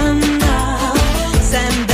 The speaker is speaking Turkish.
yanımda Sen